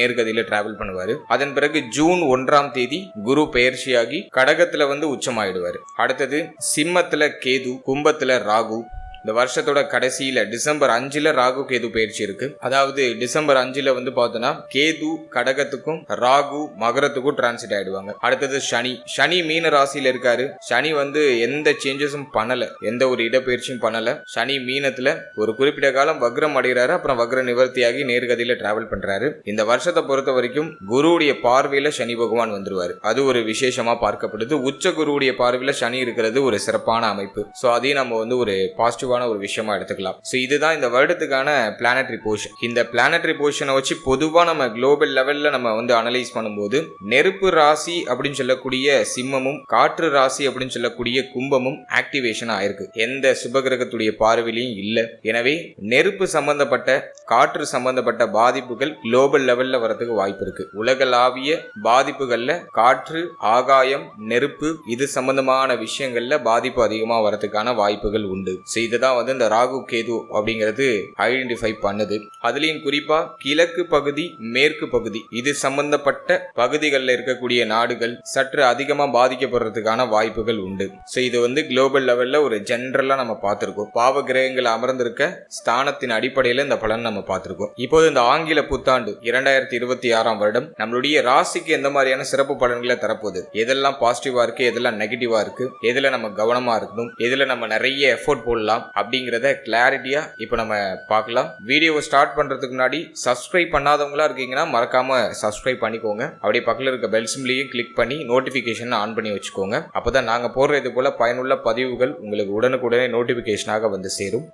நேர்கதியில travel பண்ணுவாரு. அதன் பிறகு ஜூன் ஒன்றாம் தேதி குரு பெயர்ச்சியாகி கடகத்துல வந்து உச்சமாயிடுவாரு. அடுத்தது சிம்மத்துல கேது கும்பத்துல ராகு இந்த வருஷத்தோட கடைசியில டிசம்பர் அஞ்சுல ராகு கேது பயிற்சி இருக்கு. அதாவது டிசம்பர் அஞ்சுல வந்து பார்த்தோன்னா கேது கடகத்துக்கும் ராகு மகரத்துக்கும் டிரான்சிட் ஆயிடுவாங்க. அடுத்தது சனி. சனி மீன ராசியில இருக்காரு. சனி வந்து எந்த சேஞ்சஸும் பண்ணல. எந்த ஒரு இடப்பெயர்ச்சியும் பண்ணல. சனி மீனத்துல ஒரு குறிப்பிட்ட காலம் வக்ரம் அடைகிறாரு. அப்புறம் வக்ர நிவர்த்தியாகி நேர்கதியில டிராவல் பண்றாரு. இந்த வருஷத்தை பொறுத்த வரைக்கும் குருவுடைய பார்வையில சனி பகவான் வந்துருவாரு. அது ஒரு விசேஷமா பார்க்கப்படுது. உச்ச குருவுடைய பார்வையில சனி இருக்கிறது ஒரு சிறப்பான அமைப்பு. ஸோ அதையும் நம்ம வந்து ஒரு பாசிட்டிவ் பாசிட்டிவான ஒரு விஷயமா எடுத்துக்கலாம். ஸோ இதுதான் இந்த வருடத்துக்கான பிளானட்ரி போர்ஷன் இந்த பிளானட்ரி போர்ஷனை வச்சு பொதுவாக நம்ம குளோபல் லெவல்ல நம்ம வந்து அனலைஸ் பண்ணும்போது நெருப்பு ராசி அப்படின்னு சொல்லக்கூடிய சிம்மமும் காற்று ராசி அப்படின்னு சொல்லக்கூடிய கும்பமும் ஆக்டிவேஷன் ஆயிருக்கு எந்த சுபகிரகத்துடைய பார்வையிலையும் இல்லை. எனவே நெருப்பு சம்பந்தப்பட்ட காற்று சம்பந்தப்பட்ட பாதிப்புகள் குளோபல் லெவல்ல வரதுக்கு வாய்ப்பு இருக்கு. உலகளாவிய பாதிப்புகள்ல காற்று ஆகாயம் நெருப்பு இது சம்பந்தமான விஷயங்கள்ல பாதிப்பு அதிகமாக வரதுக்கான வாய்ப்புகள் உண்டு. ஸோ தான் வந்து இந்த ராகு கேது அப்படிங்கிறது ஐடென்டிஃபை பண்ணுது. அதுலயும் குறிப்பா கிழக்கு பகுதி மேற்கு பகுதி. இது சம்பந்தப்பட்ட பகுதிகளில் இருக்கக்கூடிய நாடுகள் சற்று அதிகமா பாதிக்கப்படுறதுக்கான வாய்ப்புகள் உண்டு. ஸோ இது வந்து குளோபல் லெவல்ல ஒரு ஜென்ரலா நம்ம பார்த்துருக்கோம். பாவ கிரகங்கள் அமர்ந்திருக்க ஸ்தானத்தின் அடிப்படையில் இந்த பலன் நம்ம பார்த்துருக்கோம். இப்போது இந்த ஆங்கில புத்தாண்டு இரண்டாயிரத்தி இருபத்தி ஆறாம் வருடம் நம்மளுடைய ராசிக்கு எந்த மாதிரியான சிறப்பு பலன்களை தரப்போகுது? எதெல்லாம் பாசிட்டிவா இருக்கு எதெல்லாம் நெகட்டிவா இருக்கு? எதுல நம்ம கவனமா இருக்கணும்? எதுல நம்ம நிறைய எஃபோர்ட் போடலாம்? அப்படிங்கிறத கிளாரிட்டியா இப்போ நம்ம பார்க்கலாம். வீடியோவை ஸ்டார்ட் பண்றதுக்கு முன்னாடி சப்ஸ்கிரைப் பண்ணாதவங்களா இருக்கீங்கன்னா மறக்காம சப்ஸ்கிரைப் பண்ணிக்கோங்க. அப்படியே பக்கத்தில் இருக்க பெல் சிம்லையும் கிளிக் பண்ணி நோட்டிஃபிகேஷன் ஆன் பண்ணி வச்சுக்கோங்க. அப்பதான் நாங்க போடுற இது போல பயனுள்ள பதிவுகள் உங்களுக்கு உடனுக்குடனே நோட்டிஃபிகேஷனாக வந்து சேரும்.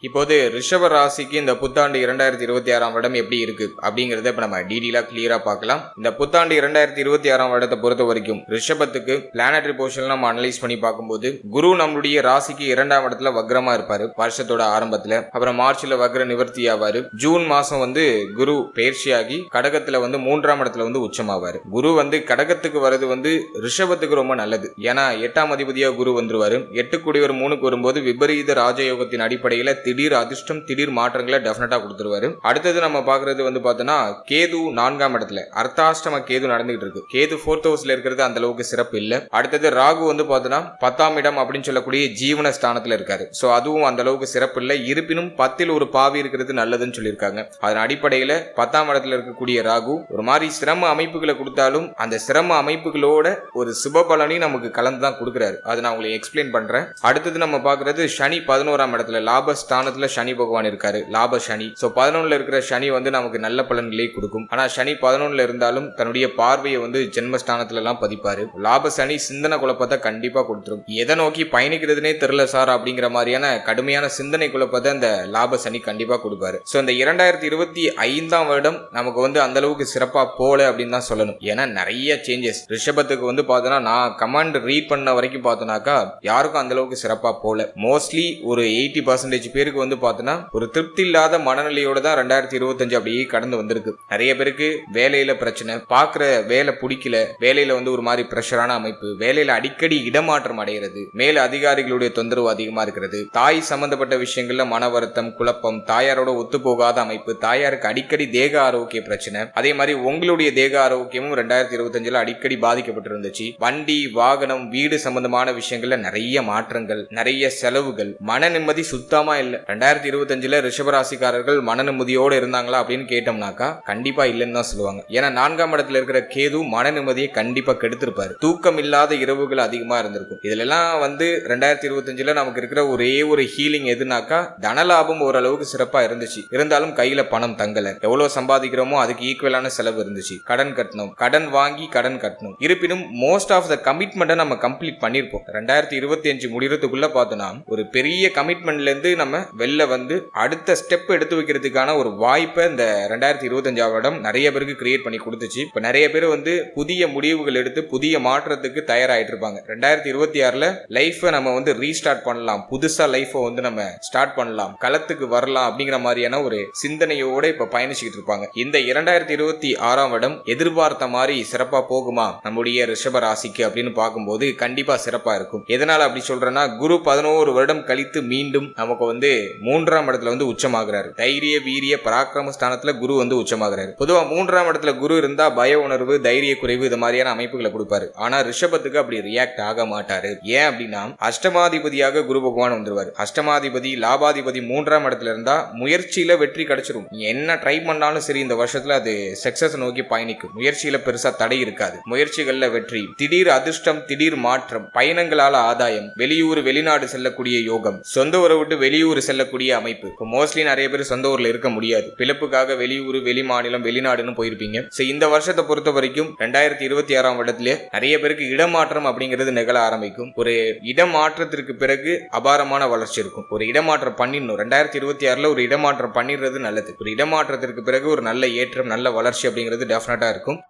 இப்போது ரிஷப ராசிக்கு இந்த புத்தாண்டு இரண்டாயிரத்தி இருபத்தி ஆறாம் வருடம் எப்படி இருக்கு அப்படிங்கறத இப்ப நம்ம டீடெயிலா கிளியரா பார்க்கலாம். இந்த புத்தாண்டு இரண்டாயிரத்தி இருபத்தி ஆறாம் வருடத்தை பொறுத்த வரைக்கும் ரிஷபத்துக்கு பிளானட்ரி போர்ஷன் நம்ம அனலைஸ் பண்ணி பார்க்கும்போது குரு நம்மளுடைய ராசிக்கு இரண்டாம் இடத்துல வக்ரமா இருப்பாரு வருஷத்தோட ஆரம்பத்துல. அப்புறம் மார்ச்ல வக்ர நிவர்த்தி ஆவாரு. ஜூன் மாசம் வந்து குரு பயிற்சியாகி கடகத்துல வந்து மூன்றாம் இடத்துல வந்து உச்சமாவாரு. குரு வந்து கடகத்துக்கு வர்றது வந்து ரிஷபத்துக்கு ரொம்ப நல்லது. ஏன்னா எட்டாம் அதிபதியா குரு வந்துருவாரு. எட்டு கூடியவர் மூணுக்கு வரும்போது விபரீத ராஜயோகத்தின் அடிப்படையில திடீர் அதிர்ஷ்டம் திடீர் மாற்றங்களை டெஃபினட்டா கொடுத்துருவாரு. அடுத்தது நம்ம பாக்குறது வந்து பார்த்தோன்னா கேது நான்காம் இடத்துல அர்த்தாஷ்டம கேது நடந்துகிட்டு இருக்கு. கேது ஃபோர்த் ஹவுஸ்ல இருக்கிறது அந்த அளவுக்கு சிறப்பு இல்ல. அடுத்தது ராகு வந்து பார்த்தோன்னா பத்தாம் இடம் அப்படின்னு சொல்லக்கூடிய ஜீவன ஸ்தானத்துல இருக்காரு. ஸோ அதுவும் அந்த அளவுக்கு சிறப்பு இல்லை. இருப்பினும் பத்தில் ஒரு பாவி இருக்கிறது நல்லதுன்னு சொல்லியிருக்காங்க. அதன் அடிப்படையில பத்தாம் இடத்துல இருக்கக்கூடிய ராகு ஒரு மாதிரி சிரம அமைப்புகளை கொடுத்தாலும் அந்த சிரம அமைப்புகளோட ஒரு சுப பலனையும் நமக்கு கலந்து தான் கொடுக்குறாரு. அதை நான் உங்களுக்கு எக்ஸ்பிளைன் பண்றேன். அடுத்தது நம்ம பாக்குறது சனி பதினோராம் இடத்துல லாபஸ்தான் ஸ்தானத்துல சனி பகவான் இருக்காரு லாப சனி. சோ பதினொன்னுல இருக்கிற சனி வந்து நமக்கு நல்ல பலன்களை கொடுக்கும். ஆனா சனி பதினொன்னுல இருந்தாலும் தன்னுடைய பார்வையை வந்து ஜென்மஸ்தானத்துல எல்லாம் பதிப்பாரு. லாப சனி சிந்தனை குழப்பத்தை கண்டிப்பா கொடுத்துரும். எதை நோக்கி பயணிக்கிறதுனே தெரியல சார் அப்படிங்கிற மாதிரியான கடுமையான சிந்தனை குழப்பத்தை அந்த லாப சனி கண்டிப்பா கொடுப்பாரு. சோ இந்த இரண்டாயிரத்தி இருபத்தி ஐந்தாம் வருடம் நமக்கு வந்து அந்த அளவுக்கு சிறப்பா போல அப்படின்னு தான் சொல்லணும். ஏன்னா நிறைய சேஞ்சஸ் ரிஷபத்துக்கு வந்து பார்த்தோன்னா நான் கமாண்ட் ரீட் பண்ண வரைக்கும் பார்த்தோன்னாக்கா யாருக்கும் அந்த அளவுக்கு சிறப்பா போல. மோஸ்ட்லி ஒரு எயிட்டி பர்சன்டேஜ் பேர் பேருக்கு வந்து பார்த்தோன்னா ஒரு திருப்தி இல்லாத மனநிலையோட தான் ரெண்டாயிரத்தி இருபத்தஞ்சு அப்படியே கடந்து வந்திருக்கு. நிறைய பேருக்கு வேலையில பிரச்சனை பார்க்குற வேலை பிடிக்கல வேலையில வந்து ஒரு மாதிரி ப்ரெஷரான அமைப்பு வேலையில அடிக்கடி இடமாற்றம் அடைகிறது மேல் அதிகாரிகளுடைய தொந்தரவு அதிகமா இருக்கிறது தாய் சம்பந்தப்பட்ட விஷயங்கள்ல மன வருத்தம் குழப்பம் தாயாரோட ஒத்து போகாத அமைப்பு தாயாருக்கு அடிக்கடி தேக ஆரோக்கிய பிரச்சனை அதே மாதிரி உங்களுடைய தேக ஆரோக்கியமும் ரெண்டாயிரத்தி இருபத்தஞ்சுல அடிக்கடி பாதிக்கப்பட்டிருந்துச்சு. வண்டி வாகனம் வீடு சம்பந்தமான விஷயங்கள்ல நிறைய மாற்றங்கள் நிறைய செலவுகள் மன நிம்மதி சுத்தமா இல்ல. இல்ல ரெண்டாயிரத்தி இருபத்தஞ்சுல ரிஷபராசிக்காரர்கள் மனநிம்மதியோட இருந்தாங்களா அப்படின்னு கேட்டோம்னாக்கா கண்டிப்பா இல்லைன்னு தான் சொல்லுவாங்க. ஏன்னா நான்காம் இடத்துல இருக்கிற கேது மன நிம்மதியை கண்டிப்பா கெடுத்திருப்பாரு. தூக்கம் இல்லாத இரவுகள் அதிகமா இருந்திருக்கும். இதுல எல்லாம் வந்து ரெண்டாயிரத்தி இருபத்தஞ்சுல நமக்கு இருக்கிற ஒரே ஒரு ஹீலிங் எதுனாக்கா தனலாபம் ஓரளவுக்கு சிறப்பா இருந்துச்சு. இருந்தாலும் கையில பணம் தங்கல. எவ்வளவு சம்பாதிக்கிறோமோ அதுக்கு ஈக்குவலான செலவு இருந்துச்சு. கடன் கட்டணும். கடன் வாங்கி கடன் கட்டணும். இருப்பினும் மோஸ்ட் ஆஃப் த கமிட்மெண்ட்டை நம்ம கம்ப்ளீட் பண்ணிருப்போம். ரெண்டாயிரத்தி இருபத்தி அஞ்சு முடிகிறதுக்குள்ள பார்த்தோம்னா ஒரு பெரிய கமிட்மெண்ட்ல இருந்து நம்ம வெளில வந்து அடுத்த ஸ்டெப் எடுத்து வைக்கிறதுக்கான ஒரு வாய்ப்பை இந்த ரெண்டாயிரத்தி இருபத்தஞ்சாம் வருடம் நிறைய பேருக்கு கிரியேட் பண்ணி கொடுத்துச்சு. இப்போ நிறைய பேர் வந்து புதிய முடிவுகள் எடுத்து புதிய மாற்றத்துக்கு தயாராகிட்டு இருப்பாங்க. ரெண்டாயிரத்தி இருபத்தி ஆறில் லைஃபை நம்ம வந்து ரீஸ்டார்ட் பண்ணலாம். புதுசாக லைஃபை வந்து நம்ம ஸ்டார்ட் பண்ணலாம். களத்துக்கு வரலாம் அப்படிங்கிற மாதிரியான ஒரு சிந்தனையோட இப்போ பயணிச்சுக்கிட்டு இருப்பாங்க. இந்த இரண்டாயிரத்தி இருபத்தி ஆறாம் வருடம் எதிர்பார்த்த மாதிரி சிறப்பாக போகுமா? நம்முடைய ரிஷப ராசிக்கு அப்படின்னு பார்க்கும்போது கண்டிப்பாக சிறப்பாக இருக்கும். எதனால் அப்படி சொல்கிறேன்னா குரு பதினோரு வருடம் கழித்து மீண்டும் நமக்கு வந்து மூன்றாம் இடத்துல வந்து உச்சமாகிறாரு. தைரிய வீரிய பராக்கிரம ஸ்தானத்துல குரு வந்து உச்சமாகிறாரு. பொதுவா மூன்றாம் இடத்துல குரு இருந்தா பய உணர்வு தைரிய குறைவு இது மாதிரியான அமைப்புகளை கொடுப்பாரு. ஆனா ரிஷபத்துக்கு அப்படி ரியாக்ட் ஆக மாட்டாரு. ஏன் அப்படின்னா அஷ்டமாதிபதியாக குரு பகவான் வந்துருவாரு. அஷ்டமாதிபதி லாபாதிபதி மூன்றாம் இடத்துல இருந்தா முயற்சியில வெற்றி கிடைச்சிரும். நீ என்ன ட்ரை பண்ணாலும் சரி இந்த வருஷத்துல அது சக்சஸ் நோக்கி பயணிக்கும். முயற்சியில பெருசா தடை இருக்காது. முயற்சிகள்ல வெற்றி. திடீர் அதிர்ஷ்டம் திடீர் மாற்றம். பயணங்களால ஆதாயம். வெளியூர் வெளிநாடு செல்லக்கூடிய யோகம். சொந்த உறவு விட்டு வெளியூர் செல்லக்கூடிய அமைப்பு. இப்போ மோஸ்ட்லி நிறைய பேர் சொந்த ஊர்ல இருக்க முடியாது. பிழப்புக்காக வெளியூர் வெளி மாநிலம் வெளிநாடுன்னு போயிருப்பீங்க. ஸோ இந்த வருஷத்தை பொறுத்த வரைக்கும் ரெண்டாயிரத்தி இருபத்தி ஆறாம் வருடத்திலே நிறைய பேருக்கு இடமாற்றம் அப்படிங்கிறது நிகழ ஆரம்பிக்கும். ஒரு இடமாற்றத்திற்கு பிறகு அபாரமான வளர்ச்சி இருக்கும். ஒரு இடமாற்றம் பண்ணிடணும். ரெண்டாயிரத்தி இருபத்தி ஆறுல ஒரு இடமாற்றம் பண்ணிடுறது நல்லது. ஒரு இடமாற்றத்திற்கு பிறகு ஒரு நல்ல ஏற்றம் நல்ல வளர்ச்சி அப்படிங்கிறது டெஃபினட்டா இருக்கும்.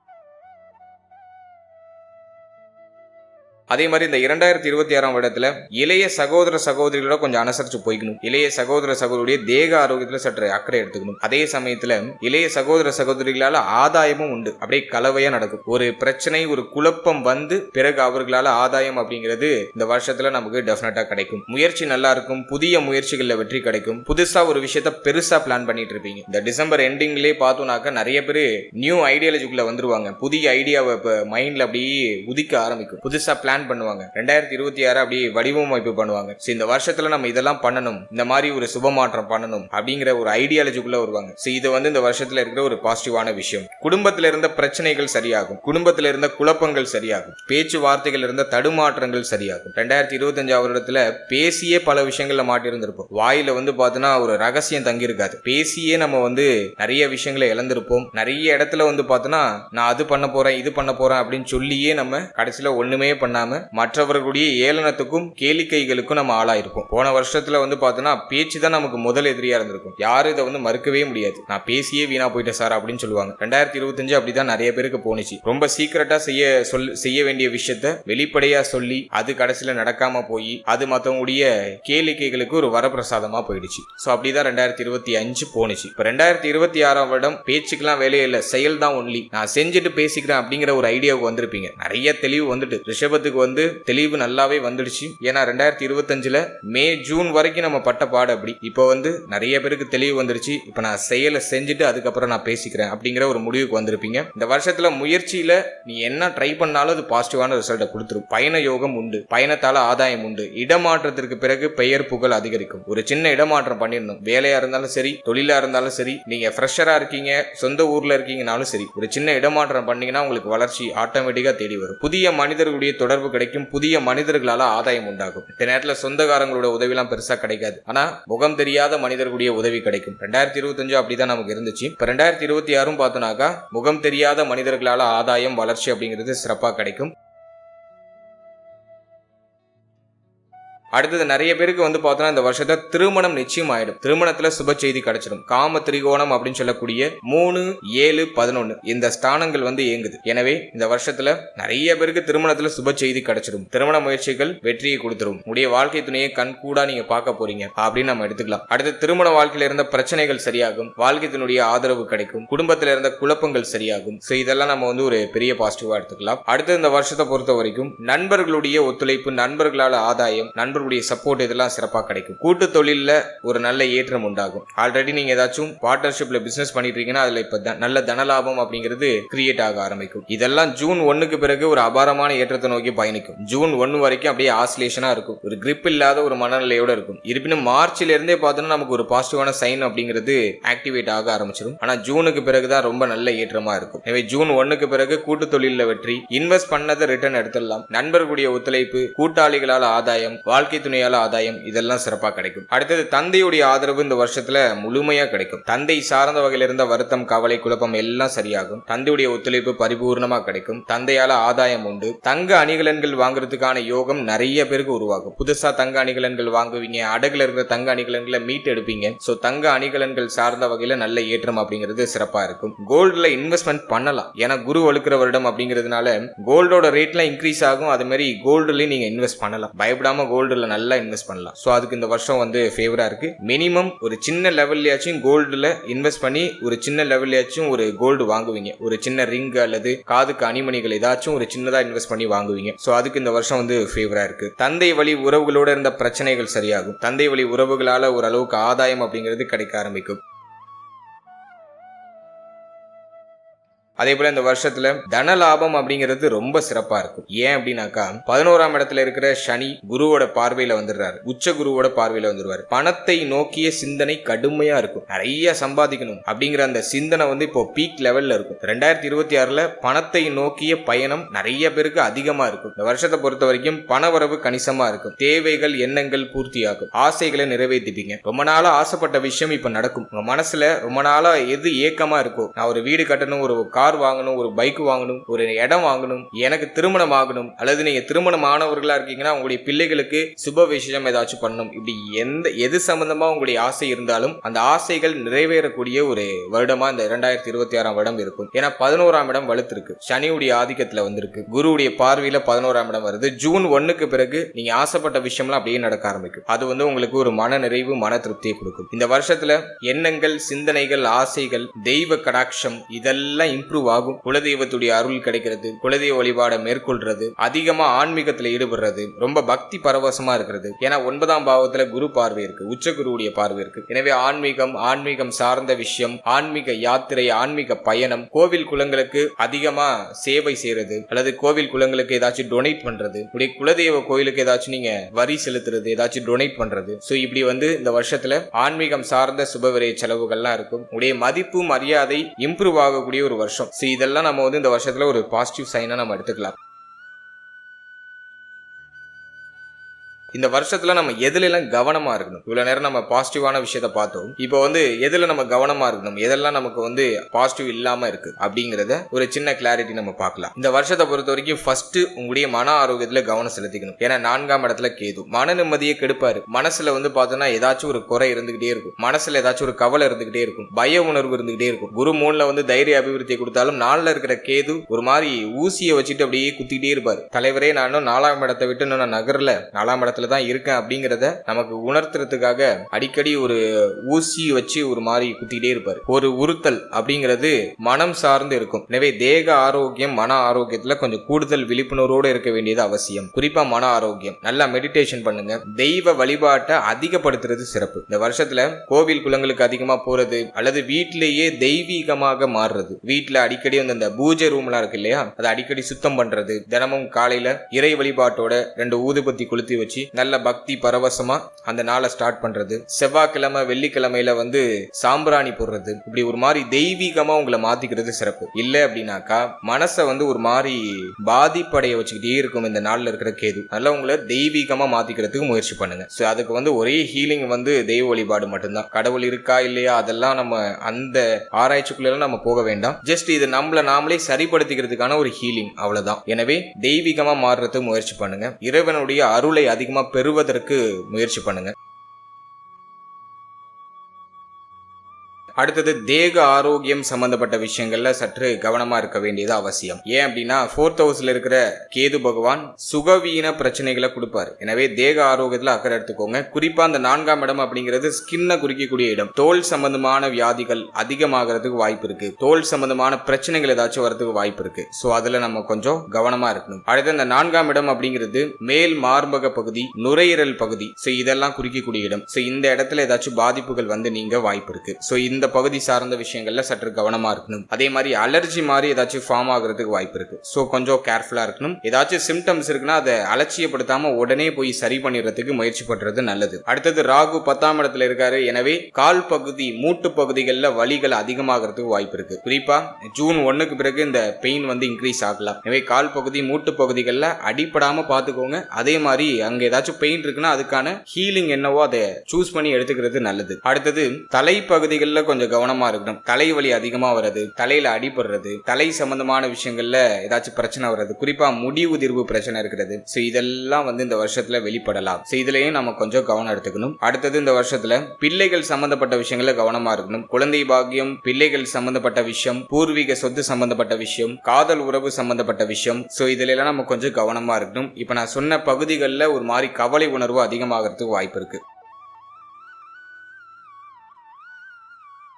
அதே மாதிரி இந்த இரண்டாயிரத்தி இருபத்தி ஆறாம் வருடத்துல இளைய சகோதர சகோதரிகளோட கொஞ்சம் அனுசரிச்சு போய்க்கணும். இளைய சகோதர சகோதரிய தேக ஆரோக்கியத்துல சற்று அக்கறை எடுத்துக்கணும். அதே சமயத்துல இளைய சகோதர சகோதரிகளால ஆதாயமும் உண்டு. அப்படியே கலவையா நடக்கும். ஒரு பிரச்சனை ஒரு குழப்பம் வந்து பிறகு அவர்களால ஆதாயம் அப்படிங்கிறது இந்த வருஷத்துல நமக்கு டெஃபினட்டா கிடைக்கும். முயற்சி நல்லா இருக்கும். புதிய முயற்சிகள்ல வெற்றி கிடைக்கும். புதுசா ஒரு விஷயத்த பெருசா பிளான் பண்ணிட்டு இருப்பீங்க. இந்த டிசம்பர் எண்டிங்லேயே பார்த்தோம்னாக்க நிறைய பேர் நியூ ஐடியாலஜிக்குள்ள வந்துருவாங்க. புதிய ஐடியாவை இப்போ மைண்ட்ல அப்படியே உதிக்க ஆரம்பிக்கும். புதுசா பிளான் பண்ணுவாங்க. ரெண்டாயிரத்தி இருபத்தி ஆறு அப்படியே வடிவமைப்பு பண்ணுவாங்க. ஸோ இந்த வருஷத்துல நம்ம இதெல்லாம் பண்ணணும். இந்த மாதிரி ஒரு சுப மாற்றம் பண்ணணும் அப்படிங்கிற ஒரு ஐடியாலஜிக்குள்ள வருவாங்க. ஸோ இது வந்து இந்த வருஷத்துல இருக்கிற ஒரு பாசிட்டிவான விஷயம். குடும்பத்துல இருந்த பிரச்சனைகள் சரியாகும். குடும்பத்துல இருந்த குழப்பங்கள் சரியாகும். பேச்சுவார்த்தைகள் இருந்த தடுமாற்றங்கள் சரியாகும். ரெண்டாயிரத்தி இருபத்தஞ்சாவது வருடத்துல பேசியே பல விஷயங்கள்ல மாட்டியிருந்திருப்போம் வாயில வந்து பார்த்தோன்னா ஒரு ரகசியம் தங்கியிருக்காது. பேசியே நம்ம வந்து நிறைய விஷயங்களை இழந்திருப்போம். நிறைய இடத்துல வந்து பார்த்தோன்னா நான் அது பண்ண போறேன் இது பண்ண போறேன் அப்படின்னு சொல்லியே நம்ம கடைசியில ஒண்ணுமே பண்ணாம மற்றவர்களுடைய ஏளனத்துக்கும் கேளிக்கைகளுக்கும் நம்ம ஆளாயிருக்கும். போன வருஷத்துல வந்து பார்த்தோன்னா பேச்சு தான் நமக்கு முதல் எதிரியா இருந்திருக்கும். யாரும் இதை வந்து மறுக்கவே முடியாது. நான் பேசியே வீணா போயிட்டேன் சார் அப்படின்னு சொல்லுவாங்க. ரெண்டாயிரத்தி இருபத்தஞ்சு அப்படிதான் நிறைய பேருக்கு போணுச்சு. ரொம்ப சீக்கிரட்டா செய்ய சொல் செய்ய வேண்டிய விஷயத்த வெளிப்படையா சொல்லி அது கடைசியில நடக்காம போய் அது மற்றவங்களுடைய கேளிக்கைகளுக்கு ஒரு வரப்பிரசாதமா போயிடுச்சு. ஸோ அப்படிதான் ரெண்டாயிரத்தி இருபத்தி அஞ்சு போணுச்சு. இப்போ ரெண்டாயிரத்தி இருபத்தி ஆறாம் வருடம் பேச்சுக்கெல்லாம் வேலையே இல்லை. செயல் தான் ஒன்லி நான் செஞ்சுட்டு பேசிக்கிறேன் அப்படிங்கிற ஒரு ஐடியாவுக்கு வந்திருப்பீங்க. நிறைய தெளிவு வந்துட்டு. ரிஷபத்துக்கு வந்து தெளிவு நல்லாவே வந்துடுச்சு. ஏன்னா ரெண்டாயிரத்தி இருபத்தஞ்சுல மே ஜூன் வரைக்கும் நம்ம பட்ட பாடு அப்படி. இப்போ வந்து நிறைய பேருக்கு தெளிவு வந்துருச்சு இப்போ நான் செயலை செஞ்சுட்டு அதுக்கப்புறம் நான் பேசிக்கிறேன் அப்படிங்கிற ஒரு முடிவுக்கு வந்திருப்பீங்க. இந்த வருஷத்துல முயற்சியில நீ என்ன ட்ரை பண்ணாலும் அது பாசிட்டிவான ரிசல்ட்டை கொடுத்துரும். பயண யோகம் உண்டு. பயணத்தால ஆதாயம் உண்டு. இடமாற்றத்திற்கு பிறகு பெயர் புகழ் அதிகரிக்கும். ஒரு சின்ன இடமாற்றம் பண்ணிடணும். வேலையா இருந்தாலும் சரி தொழிலா இருந்தாலும் சரி நீங்க ஃப்ரெஷரா இருக்கீங்க சொந்த ஊர்ல இருக்கீங்கனாலும் சரி ஒரு சின்ன இடமாற்றம் பண்ணீங்கன்னா உங்களுக்கு வளர்ச்சி ஆட்டோமேட்டிக்கா தேடி வரும். புதிய மனிதர்களுடைய தொடர்பு கிடைக்கும் புதிய மனிதர்களால ஆதாயம் உண்டாகும். இந்த நேரத்துல சொந்தக்காரங்களோட உதவிலாம் பெருசா கிடைக்காது. ஆனா முகம் தெரியாத மனிதர்களுடைய உதவி கிடைக்கும். ரெண்டாயிரத்தி இருபத்தஞ்சு அப்படிதான் நமக்கு இருந்துச்சு. இப்ப ரெண்டாயிரத்தி இருபத்தி ஆறும் பார்த்தோம்னாக்கா முகம் தெரியாத மனிதர்களால ஆதாயம் வளர்ச்சி அப்படிங்கிறது சிறப்பா கிடைக்கும். அடுத்தது நிறைய பேருக்கு வந்து பார்த்தோன்னா இந்த வருஷத்தை திருமணம் நிச்சயம் ஆயிடும். திருமணத்துல சுப செய்தி கிடைச்சிடும். காம திரிகோணம் அப்படின்னு சொல்லக்கூடிய மூணு ஏழு பதினொன்னு இந்த ஸ்தானங்கள் வந்து இயங்குது. எனவே இந்த வருஷத்துல நிறைய பேருக்கு திருமணத்துல சுப செய்தி கிடைச்சிடும். திருமண முயற்சிகள் வெற்றியை கொடுத்துரும். உடைய வாழ்க்கை துணையை கண் கூட நீங்க பார்க்க போறீங்க அப்படின்னு நம்ம எடுத்துக்கலாம். அடுத்து திருமண வாழ்க்கையில இருந்த பிரச்சனைகள் சரியாகும். வாழ்க்கை துணையுடைய ஆதரவு கிடைக்கும். குடும்பத்துல இருந்த குழப்பங்கள் சரியாகும். ஸோ இதெல்லாம் நம்ம வந்து ஒரு பெரிய பாசிட்டிவா எடுத்துக்கலாம். அடுத்து இந்த வருஷத்தை பொறுத்த வரைக்கும் நண்பர்களுடைய ஒத்துழைப்பு நண்பர்களால ஆதாயம் நண்பர்கள் நண்பர்களுடைய சப்போர்ட் இதெல்லாம் சிறப்பாக கிடைக்கும். கூட்டு தொழிலில் ஒரு நல்ல ஏற்றம் உண்டாகும். ஆல்ரெடி நீங்க ஏதாச்சும் பார்ட்னர்ஷிப்ல பிசினஸ் பண்ணிட்டு இருக்கீங்கன்னா அதுல இப்ப நல்ல தனலாபம் அப்படிங்கிறது கிரியேட் ஆக ஆரம்பிக்கும். இதெல்லாம் ஜூன் ஒன்னுக்கு பிறகு ஒரு அபாரமான ஏற்றத்தை நோக்கி பயணிக்கும். ஜூன் ஒன்னு வரைக்கும் அப்படியே ஆசிலேஷனா இருக்கும். ஒரு கிரிப் இல்லாத ஒரு மனநிலையோட இருக்கும். இருப்பினும் மார்ச்ல இருந்தே பார்த்தோன்னா நமக்கு ஒரு பாசிட்டிவான சைன் அப்படிங்கிறது ஆக்டிவேட் ஆக ஆரம்பிச்சிடும் ஆனா ஜூனுக்கு பிறகுதான் ரொம்ப நல்ல ஏற்றமா இருக்கும். எனவே ஜூன் ஒன்னுக்கு பிறகு கூட்டு தொழிலில் வெற்றி இன்வெஸ்ட் பண்ணதை ரிட்டர்ன் எடுத்துடலாம். நண்பர்களுடைய ஒத்துழைப்பு கூட்டாளிகளால் ஆதாயம் வாழ்க்கை துணையால ஆதாயம் இதெல்லாம் சிறப்பாக கிடைக்கும். அடுத்தது தந்தையுடைய ஆதரவு இந்த வருஷத்துல முழுமையா கிடைக்கும். தந்தை சார்ந்த வகையில் இருந்த வருத்தம் கவலை குழப்பம் எல்லாம் சரியாகும். தந்தையுடைய ஒத்துழைப்பு பரிபூர்ணமா கிடைக்கும். தந்தையால ஆதாயம் உண்டு. தங்க அணிகலன்கள் வாங்குறதுக்கான யோகம் நிறைய பேருக்கு உருவாகும். புதுசா தங்க அணிகலன்கள் வாங்குவீங்க. அடகுல இருக்கிற தங்க அணிகலன்களை மீட் எடுப்பீங்க. சோ தங்க அணிகலன்கள் சார்ந்த வகையில நல்ல ஏற்றம் அப்படிங்கிறது சிறப்பா இருக்கும். கோல்டுல இன்வெஸ்ட்மெண்ட் பண்ணலாம். ஏன்னா குரு வலுக்கிற வருடம் அப்படிங்கிறதுனால கோல்டோட ரேட்லாம் இன்க்ரீஸ் ஆகும். அது மாதிரி கோல்டுலயும் நீங்க இன்வெஸ்ட் பண்ணலாம். பயப்படாம கோல்டு கோல்டில் நல்லா இன்வெஸ்ட் பண்ணலாம். ஸோ அதுக்கு இந்த வருஷம் வந்து ஃபேவராக இருக்கு. மினிமம் ஒரு சின்ன லெவல்லையாச்சும் கோல்டுல இன்வெஸ்ட் பண்ணி ஒரு சின்ன லெவல்லையாச்சும் ஒரு கோல்டு வாங்குவீங்க. ஒரு சின்ன ரிங் அல்லது காதுக்கு அணிமணிகள் ஏதாச்சும் ஒரு சின்னதாக இன்வெஸ்ட் பண்ணி வாங்குவீங்க. ஸோ அதுக்கு இந்த வருஷம் வந்து ஃபேவராக இருக்கு. தந்தை வழி உறவுகளோட இருந்த பிரச்சனைகள் சரியாகும். தந்தை வழி உறவுகளால் ஓரளவுக்கு ஆதாயம் அப்படிங்கிறது கிடைக்க ஆரம்பிக்கும். அதே போல இந்த வருஷத்துல தன லாபம் அப்படிங்கிறது ரொம்ப சிறப்பா இருக்கும். ஏன் அப்படின்னாக்கா பதினோராம் இடத்துல இருக்கிற சனி குருவோட பார்வையில வந்துடுறாரு. உச்ச குருவோட பார்வையில வந்துருவாரு பணத்தை நோக்கிய சிந்தனை கடுமையா இருக்கும். நிறைய சம்பாதிக்கணும் அப்படிங்கிற அந்த சிந்தனை வந்து இப்போ பீக் லெவல்ல இருக்கும். ரெண்டாயிரத்தி இருபத்தி ஆறுல பணத்தை நோக்கிய பயணம் நிறைய பேருக்கு அதிகமா இருக்கும். இந்த வருஷத்தை பொறுத்த வரைக்கும் பணவரவு கணிசமா இருக்கும். தேவைகள் எண்ணங்கள் பூர்த்தியாகும். ஆசைகளை நிறைவேற்றிப்பீங்க ரொம்ப நாளா ஆசைப்பட்ட விஷயம் இப்ப நடக்கும். உங்க மனசுல ரொம்ப நாளா எது ஏக்கமா இருக்கோ நான் ஒரு வீடு கட்டணும் ஒரு கார் கார் வாங்கணும் ஒரு பைக் வாங்கணும் ஒரு இடம் வாங்கணும் எனக்கு திருமணம் ஆகணும் அல்லது நீங்க திருமணம் ஆனவர்களா இருக்கீங்கன்னா உங்களுடைய பிள்ளைகளுக்கு சுப விஷயம் ஏதாச்சும் பண்ணணும். இப்படி எந்த எது சம்பந்தமா உங்களுடைய ஆசை இருந்தாலும் அந்த ஆசைகள் நிறைவேறக்கூடிய ஒரு வருடமா இந்த இரண்டாயிரத்தி இருபத்தி ஆறாம் வருடம் இருக்கும். ஏன்னா பதினோராம் இடம் வலுத்திருக்கு. சனியுடைய ஆதிக்கத்துல வந்திருக்கு. குருவுடைய பார்வையில பதினோராம் இடம் வருது. ஜூன் ஒன்னுக்கு பிறகு நீங்க ஆசைப்பட்ட விஷயம்லாம் அப்படியே நடக்க ஆரம்பிக்கும். அது வந்து உங்களுக்கு ஒரு மன நிறைவு மன திருப்தியை கொடுக்கும். இந்த வருஷத்துல எண்ணங்கள் சிந்தனைகள் ஆசைகள் தெய்வ கடாட்சம் இதெல்லாம் இம்ப்ரூவ் ஆகும் குலதெய்வத்துடைய அருள் கிடைக்கிறது குலதெய்வ வழிபாடை மேற்கொள்றது அதிகமா ஆன்மீகத்துல ஈடுபடுறது ரொம்ப பக்தி பரவசமா இருக்கிறது. ஏன்னா ஒன்பதாம் பாவத்துல குரு பார்வை இருக்கு உச்ச குருவுடைய பார்வை இருக்கு. எனவே ஆன்மீகம் ஆன்மீகம் சார்ந்த விஷயம் ஆன்மீக யாத்திரை ஆன்மீக பயணம் கோவில் குளங்களுக்கு அதிகமா சேவை செய்யறது அல்லது கோவில் குளங்களுக்கு ஏதாச்சும் டொனேட் பண்றது இப்படி குலதெய்வ கோயிலுக்கு ஏதாச்சும் நீங்க வரி செலுத்துறது ஏதாச்சும் டொனேட் பண்றது. ஸோ இப்படி வந்து இந்த வருஷத்துல ஆன்மீகம் சார்ந்த சுபவிரய செலவுகள்லாம் இருக்கும். உடைய மதிப்பு மரியாதை இம்ப்ரூவ் ஆகக்கூடிய ஒரு வருஷம். ஸோ இதெல்லாம் நம்ம வந்து இந்த வருஷத்தில் ஒரு பாசிட்டிவ் சைனாக நம்ம எடுத்துக்கலாம். இந்த வருஷத்துல நம்ம எதுல எல்லாம் கவனமா இருக்கணும்? இவ்வளவு நேரம் நம்ம பாசிட்டிவான விஷயத்த பார்த்தோம். இப்போ வந்து எதுல நம்ம கவனமா இருக்கணும்? எதெல்லாம் நமக்கு வந்து பாசிட்டிவ் இல்லாம இருக்கு? அப்படிங்கறத ஒரு சின்ன கிளாரிட்டி நம்ம பார்க்கலாம். இந்த வருஷத்தை பொறுத்த வரைக்கும் ஃபர்ஸ்ட் உங்களுடைய மன ஆரோக்கியத்துல கவனம் செலுத்திக்கணும். ஏன்னா நான்காம் இடத்துல கேது. மன நிம்மதியை கெடுப்பாரு. மனசுல வந்து பார்த்தோம்னா ஏதாச்சும் ஒரு குறை இருந்துகிட்டே இருக்கும். மனசுல ஏதாச்சும் ஒரு கவலை இருந்துகிட்டே இருக்கும். பய உணர்வு இருந்துகிட்டே இருக்கும். குரு மூணுல வந்து தைரிய அபிவிருத்தி கொடுத்தாலும் நாலுல இருக்கிற கேது ஒரு மாதிரி ஊசியை வச்சுட்டு அப்படியே குத்திக்கிட்டே இருப்பாரு. தலைவரே நான் நாலாம் இடத்தை விட்டு நான் நகரல. நாலாம் இடத்துல தான் இருக்கேன் அப்படிங்கிறத நமக்கு உணர்த்துறதுக்காக அடிக்கடி ஒரு ஊசி வச்சு ஒரு மாதிரி குத்திக்கிட்டே இருப்பார். ஒரு உறுத்தல் அப்படிங்கிறது மனம் சார்ந்து இருக்கும். எனவே தேக ஆரோக்கியம் மன ஆரோக்கியத்துல கொஞ்சம் கூடுதல் விழிப்புணர்வோடு இருக்க வேண்டியது அவசியம். குறிப்பா மன ஆரோக்கியம். நல்லா மெடிடேஷன் பண்ணுங்க. தெய்வ வழிபாட்டை அதிகப்படுத்துறது சிறப்பு. இந்த வருஷத்துல கோவில் குளங்களுக்கு அதிகமா போறது அல்லது வீட்டிலேயே தெய்வீகமாக மாறுறது. வீட்டுல அடிக்கடி வந்து அந்த பூஜை ரூம்லாம் இருக்கு இல்லையா? அதை அடிக்கடி சுத்தம் பண்றது. தினமும் காலையில இறை வழிபாட்டோட ரெண்டு ஊதுபத்தி கொளுத்தி வச்சு நல்ல பக்தி பரவசமா அந்த நாளை ஸ்டார்ட் பண்றது. செவ்வாய்க்கிழமை வெள்ளிக்கிழமையில வந்து சாம்பிராணி போடுறது. இப்படி ஒரு மாதிரி தெய்வீகமா உங்களை மாத்திக்கிறது சிறப்பு. இல்ல அப்படின்னாக்கா மனசை வந்து ஒரு மாதிரி பாதிப்படைய வச்சுக்கிட்டே இருக்கும் இந்த நாள்ல இருக்கிற கேது. அதனால உங்களை தெய்வீகமா மாத்திக்கிறதுக்கு முயற்சி பண்ணுங்க. ஸோ அதுக்கு வந்து ஒரே ஹீலிங் வந்து தெய்வ வழிபாடு மட்டும்தான். கடவுள் இருக்கா இல்லையா அதெல்லாம் நம்ம அந்த ஆராய்ச்சிக்குள்ள நம்ம போக வேண்டாம். ஜஸ்ட் இது நம்மள நாமளே சரிப்படுத்திக்கிறதுக்கான ஒரு ஹீலிங் அவ்வளவுதான். எனவே தெய்வீகமா மாறுறதுக்கு முயற்சி பண்ணுங்க. இறைவனுடைய அருளை அதிகமாக அதிகமாக பெறுவதற்கு முயற்சி பண்ணுங்கள் அடுத்தது தேக ஆரோக்கியம் சம்பந்தப்பட்ட விஷயங்கள்ல சற்று கவனமா இருக்க வேண்டியது அவசியம். ஏன் அப்படின்னா ஃபோர்த் ஹவுஸ்ல இருக்கிற கேது பகவான் சுகவீன பிரச்சனைகளை கொடுப்பாரு. எனவே தேக ஆரோக்கியத்துல அக்கறை எடுத்துக்கோங்க. குறிப்பா அந்த நான்காம் இடம் அப்படிங்கிறது ஸ்கின்னை குறிக்கக்கூடிய இடம். தோல் சம்பந்தமான வியாதிகள் அதிகமாகிறதுக்கு வாய்ப்பு இருக்கு. தோல் சம்பந்தமான பிரச்சனைகள் ஏதாச்சும் வரதுக்கு வாய்ப்பு இருக்கு. ஸோ அதுல நம்ம கொஞ்சம் கவனமா இருக்கணும். அடுத்து அந்த நான்காம் இடம் அப்படிங்கிறது மேல் மார்பக பகுதி நுரையீரல் பகுதி. ஸோ இதெல்லாம் குறிக்கக்கூடிய இடம். ஸோ இந்த இடத்துல ஏதாச்சும் பாதிப்புகள் வந்து நீங்க வாய்ப்பு இருக்கு. ஸோ இந்த பகுதி சார்ந்த விஷயங்கள்ல சற்று கவனமா இருக்கணும். அதே மாதிரி அலர்ஜி மாதிரி ஏதாச்சும் ஃபார்ம் ஆகுறதுக்கு வாய்ப்பு இருக்கு. ஸோ கொஞ்சம் கேர்ஃபுல்லா இருக்கணும். ஏதாச்சும் சிம்டம்ஸ் இருக்குன்னா அதை அலட்சியப்படுத்தாம உடனே போய் சரி பண்ணிடுறதுக்கு முயற்சி பண்றது நல்லது. அடுத்தது ராகு பத்தாம் இடத்துல இருக்காரு. எனவே கால் பகுதி மூட்டு பகுதிகளில் வலிகள் அதிகமாகிறதுக்கு வாய்ப்பு இருக்கு. குறிப்பா ஜூன் ஒன்னுக்கு பிறகு இந்த பெயின் வந்து இன்க்ரீஸ் ஆகலாம். எனவே கால் பகுதி மூட்டு பகுதிகளில் அடிப்படாம பார்த்துக்கோங்க அதே மாதிரி அங்க ஏதாச்சும் பெயின் இருக்குன்னா அதுக்கான ஹீலிங் என்னவோ அதை சூஸ் பண்ணி எடுத்துக்கிறது நல்லது. அடுத்தது தலைப்பகுதிகளில் கொஞ்சம் கொஞ்சம் கவனமாக இருக்கணும். தலைவலி அதிகமாக வர்றது தலையில் அடிபடுறது தலை சம்பந்தமான விஷயங்களில் ஏதாச்சும் பிரச்சனை வர்றது குறிப்பாக முடி உதிர்வு பிரச்சனை இருக்கிறது. ஸோ இதெல்லாம் வந்து இந்த வருஷத்தில் வெளிப்படலாம். ஸோ இதுலேயும் நம்ம கொஞ்சம் கவனம் எடுத்துக்கணும். அடுத்தது இந்த வருஷத்தில் பிள்ளைகள் சம்பந்தப்பட்ட விஷயங்களில் கவனமாக இருக்கணும். குழந்தை பாக்கியம் பிள்ளைகள் சம்பந்தப்பட்ட விஷயம் பூர்வீக சொத்து சம்பந்தப்பட்ட விஷயம் காதல் உறவு சம்பந்தப்பட்ட விஷயம். ஸோ இதுல எல்லாம் நம்ம கொஞ்சம் கவனமாக இருக்கணும். இப்போ நான் சொன்ன பகுதிகளில் ஒரு மாதிரி கவலை உணர்வு அதிகமாகிறதுக்கு வாய்ப்பு இருக்குது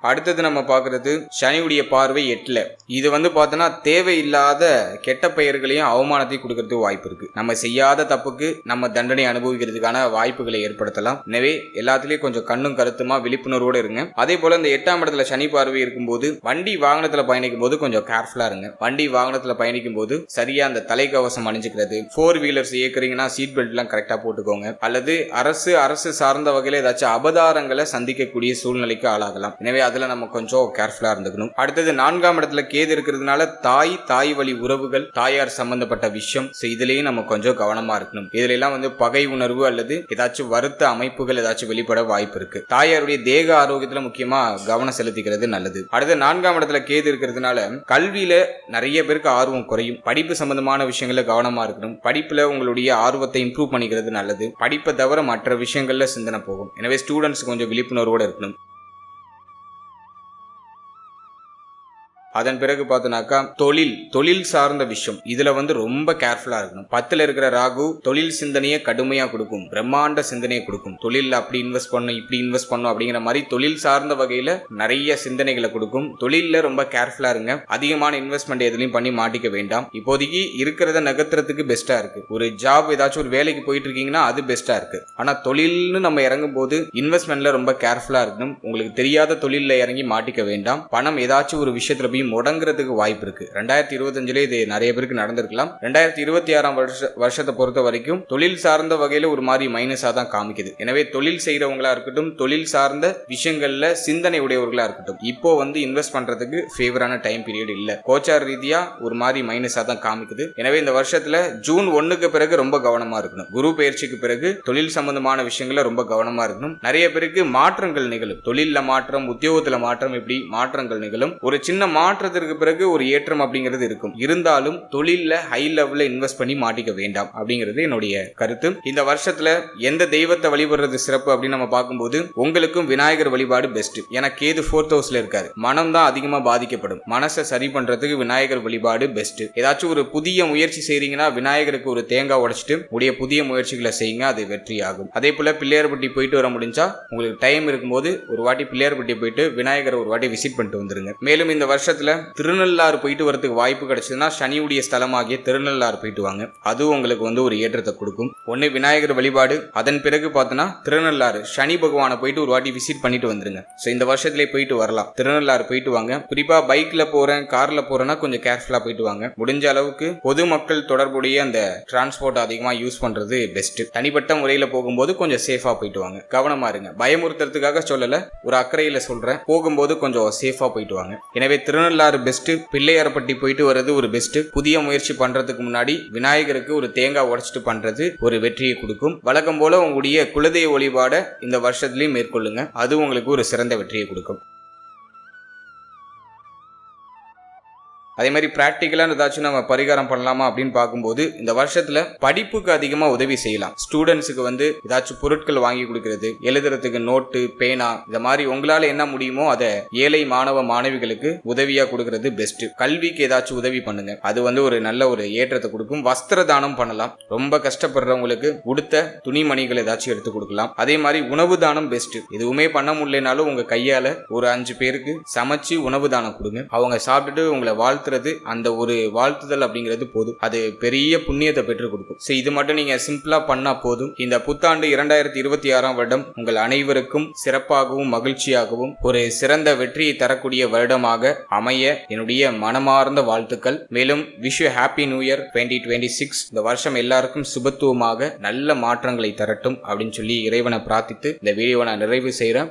அடுத்தது நம்ம பார்க்கறது சனியுடைய பார்வை எட்டில். இது வந்து பார்த்தோன்னா தேவையில்லாத கெட்ட பெயர்களையும் அவமானத்தையும் கொடுக்கறதுக்கு வாய்ப்பு இருக்கு. நம்ம செய்யாத தப்புக்கு நம்ம தண்டனை அனுபவிக்கிறதுக்கான வாய்ப்புகளை ஏற்படுத்தலாம். எனவே எல்லாத்துலேயும் கொஞ்சம் கண்ணும் கருத்துமா விழிப்புணர்வோடு இருங்க. அதே போல இந்த எட்டாம் இடத்துல சனி பார்வை இருக்கும்போது வண்டி வாகனத்தில் பயணிக்கும் போது கொஞ்சம் கேர்ஃபுல்லாக இருங்க. வண்டி வாகனத்தில் பயணிக்கும் போது சரியா அந்த தலைக்கவசம் அணிஞ்சுக்கிறது ஃபோர் வீலர்ஸ் இயக்குறீங்கன்னா சீட் பெல்ட்லாம் கரெக்டாக போட்டுக்கோங்க. அல்லது அரசு அரசு சார்ந்த வகையில் ஏதாச்சும் அபதாரங்களை சந்திக்கக்கூடிய சூழ்நிலைக்கு ஆளாகலாம். எனவே அதில் நம்ம கொஞ்சம் கேர்ஃபுல்லாக இருந்துக்கணும். அடுத்தது நான்காம் இடத்துல கேது இருக்கிறதுனால தாய் தாய் வழி உறவுகள் தாயார் சம்பந்தப்பட்ட விஷயம். ஸோ இதுலயும் நம்ம கொஞ்சம் கவனமாக இருக்கணும். இதுல எல்லாம் வந்து பகை உணர்வு அல்லது ஏதாச்சும் வருத்த அமைப்புகள் ஏதாச்சும் வெளிப்பட வாய்ப்பு இருக்கு. தாயாருடைய தேக ஆரோக்கியத்தில் முக்கியமாக கவனம் செலுத்திக்கிறது நல்லது. அடுத்து நான்காம் இடத்துல கேது இருக்கிறதுனால கல்வியில நிறைய பேருக்கு ஆர்வம் குறையும். படிப்பு சம்பந்தமான விஷயங்களில் கவனமா இருக்கணும். படிப்புல உங்களுடைய ஆர்வத்தை இம்ப்ரூவ் பண்ணிக்கிறது நல்லது. படிப்பை தவிர மற்ற விஷயங்கள்ல சிந்தனை போகும். எனவே ஸ்டூடெண்ட்ஸ் கொஞ்சம் விழிப்புணர்வோடு இருக்கணும். அதன் பிறகு பார்த்தோன்னாக்கா தொழில் தொழில் சார்ந்த விஷயம். இதுல வந்து ரொம்ப கேர்ஃபுல்லா இருக்கணும். பத்துல இருக்கிற ராகு தொழில் சிந்தனையை கடுமையா கொடுக்கும். பிரம்மாண்ட சிந்தனையை கொடுக்கும். தொழில் அப்படி இன்வெஸ்ட் பண்ணும் இப்படி இன்வெஸ்ட் பண்ணும் அப்படிங்கிற மாதிரி தொழில் சார்ந்த வகையில நிறைய சிந்தனைகளை கொடுக்கும். தொழில ரொம்ப கேர்ஃபுல்லா இருங்க. அதிகமான இன்வெஸ்ட்மெண்ட் எதுலையும் பண்ணி மாட்டிக்க வேண்டாம். இப்போதைக்கு இருக்கிறத நகர்த்துறதுக்கு பெஸ்டா இருக்கு. ஒரு ஜாப் ஏதாச்சும் ஒரு வேலைக்கு போயிட்டு இருக்கீங்கன்னா அது பெஸ்டா இருக்கு. ஆனா தொழில்னு நம்ம இறங்கும் போது இன்வெஸ்ட்மெண்ட்ல ரொம்ப கேர்ஃபுல்லா இருக்கணும். உங்களுக்கு தெரியாத தொழில இறங்கி மாட்டிக்க வேண்டாம். பணம் ஏதாச்சும் ஒரு விஷயத்துல போய் முடங்குறதுக்கு வாய்ப்பு இருக்கு. ரெண்டாயிரத்தி இருபத்தஞ்சுல இது நிறைய பேருக்கு நடந்திருக்கலாம். ரெண்டாயிரத்தி இருபத்தி ஆறாம் வருஷ வருஷத்தை பொறுத்த வரைக்கும் தொழில் சார்ந்த வகையில ஒரு மாதிரி மைனஸா தான் காமிக்குது. எனவே தொழில் செய்யறவங்களா இருக்கட்டும் தொழில் சார்ந்த விஷயங்கள்ல சிந்தனை உடையவர்களா இருக்கட்டும் இப்போ வந்து இன்வெஸ்ட் பண்றதுக்கு ஃபேவரான டைம் பீரியட் இல்ல. கோச்சார் ரீதியா ஒரு மாதிரி மைனஸா தான் காமிக்குது. எனவே இந்த வருஷத்துல ஜூன் ஒன்னுக்கு பிறகு ரொம்ப கவனமா இருக்கணும். குரு பயிற்சிக்கு பிறகு தொழில் சம்பந்தமான விஷயங்கள ரொம்ப கவனமா இருக்கணும். நிறைய பேருக்கு மாற்றங்கள் நிகழும். தொழில்ல மாற்றம் உத்தியோகத்துல மாற்றம் இப்படி மாற்றங்கள் நிகழும். ஒரு சின்ன மாற்றத்திற்கு பிறகு ஒரு ஏற்றம் அப்படிங்கிறது இருக்கும். இருந்தாலும் தொழிலில் ஹை லெவல்ல இன்வெஸ்ட் பண்ணி மாட்டிக்க வேண்டாம் அப்படிங்கிறது என்னுடைய கருத்து. இந்த வருஷத்துல எந்த தெய்வத்தை வழிபடுறது சிறப்பு அப்படின்னு நம்ம பார்க்கும்போது உங்களுக்கும் விநாயகர் வழிபாடு பெஸ்ட் ஏன்னா கேது ஃபோர்த் ஹவுஸ்ல இருக்காது மனம் தான் அதிகமா பாதிக்கப்படும். மனசை சரி பண்றதுக்கு விநாயகர் வழிபாடு பெஸ்ட் ஏதாச்சும் ஒரு புதிய முயற்சி செய்றீங்கன்னா விநாயகருக்கு ஒரு தேங்காய் உடைச்சிட்டு உடைய புதிய முயற்சிகளை செய்யுங்க அது வெற்றி ஆகும். அதே போல பிள்ளையார்பட்டி போயிட்டு வர முடிஞ்சா உங்களுக்கு டைம் இருக்கும்போது ஒரு வாட்டி பிள்ளையார்பட்டி போயிட்டு விநாயகரை ஒரு வாட்டி விசிட் பண்ணிட்டு வந்துருங்க. மேலும் இந்த வருஷத்துல திருநள்ளாறு போயிட்டு வரதுக்கு வாய்ப்பு கிடைச்சதுன்னா சனியுடைய ஸ்தலமாகிய திருநள்ளாறு போயிட்டு வாங்க. அதுவும் உங்களுக்கு வந்து ஒரு ஏற்றத்தை கொடுக்கும். ஒன்று விநாயகர் வழிபாடு அதன் பிறகு பார்த்தோன்னா திருநள்ளாறு சனி பகவானை போயிட்டு ஒரு வாட்டி விசிட் பண்ணிட்டு வந்துருங்க. ஸோ இந்த வருஷத்துலேயே போயிட்டு வரலாம். திருநள்ளாறு போயிட்டு வாங்க. குறிப்பாக பைக்கில் போகிறேன் காரில் போகிறேன்னா கொஞ்சம் கேர்ஃபுல்லாக போயிட்டு வாங்க. முடிஞ்ச அளவுக்கு பொதுமக்கள் தொடர்புடைய அந்த டிரான்ஸ்போர்ட் அதிகமாக யூஸ் பண்ணுறது பெஸ்ட் தனிப்பட்ட முறையில் போகும்போது கொஞ்சம் சேஃபாக போயிட்டு வாங்க. கவனமாக இருங்க. பயமுறுத்துறதுக்காக சொல்லலை ஒரு அக்கறையில் சொல்கிறேன் போகும்போது கொஞ்சம் சேஃபாக போயிட்டு வாங்க. எனவே திருநள்ளாறு பெஸ்ட் பிள்ளையாரப்பட்டி போயிட்டு வர்றது ஒரு பெஸ்ட் புதிய முயற்சி பண்றதுக்கு முன்னாடி விநாயகருக்கு ஒரு தேங்காய் உடைச்சிட்டு பண்றது ஒரு வெற்றியை கொடுக்கும். வழக்கம் போல உங்களுடைய குலதெய்வ வழிபாட இந்த வருஷத்துலயும் மேற்கொள்ளுங்க. அது உங்களுக்கு ஒரு சிறந்த வெற்றியை கொடுக்கும். அதே மாதிரி ப்ராக்டிக்கலாக ஏதாச்சும் நம்ம பரிகாரம் பண்ணலாமா அப்படின்னு பார்க்கும்போது இந்த வருஷத்தில் படிப்புக்கு அதிகமாக உதவி செய்யலாம். ஸ்டூடெண்ட்ஸுக்கு வந்து ஏதாச்சும் பொருட்கள் வாங்கி கொடுக்கறது எழுதுறதுக்கு நோட்டு பேனா இந்த மாதிரி உங்களால் என்ன முடியுமோ அதை ஏழை மாணவ மாணவிகளுக்கு உதவியாக கொடுக்கறது பெஸ்ட் கல்விக்கு ஏதாச்சும் உதவி பண்ணுங்க. அது வந்து ஒரு நல்ல ஒரு ஏற்றத்தை கொடுக்கும். வஸ்திர தானம் பண்ணலாம். ரொம்ப கஷ்டப்படுறவங்களுக்கு உடுத்த துணிமணிகள் ஏதாச்சும் எடுத்து கொடுக்கலாம். அதே மாதிரி உணவு தானம் பெஸ்ட் எதுவுமே பண்ண முடியலனாலும் உங்க கையால ஒரு அஞ்சு பேருக்கு சமைச்சு உணவு தானம் கொடுங்க. அவங்க சாப்பிட்டுட்டு உங்களை வாழ்த்துறது அந்த ஒரு வாழ்த்துதல் அப்படிங்கிறது போதும். அது பெரிய புண்ணியத்தை பெற்றுக் கொடுக்கும். ஸோ இது மட்டும் நீங்க சிம்பிளா பண்ணா போதும். இந்த புத்தாண்டு இரண்டாயிரத்தி இருபத்தி ஆறாம் வருடம் உங்கள் அனைவருக்கும் சிறப்பாகவும் மகிழ்ச்சியாகவும் ஒரு சிறந்த வெற்றியை தரக்கூடிய வருடமாக அமைய என்னுடைய மனமார்ந்த வாழ்த்துக்கள். மேலும் wish you happy new year twenty twenty six இந்த வருஷம் எல்லாருக்கும் சுபத்துவமாக நல்ல மாற்றங்களை தரட்டும் அப்படின்னு சொல்லி இறைவனை பிரார்த்தித்து இந்த வீடியோவை நான் நிறைவு செய்கிறேன்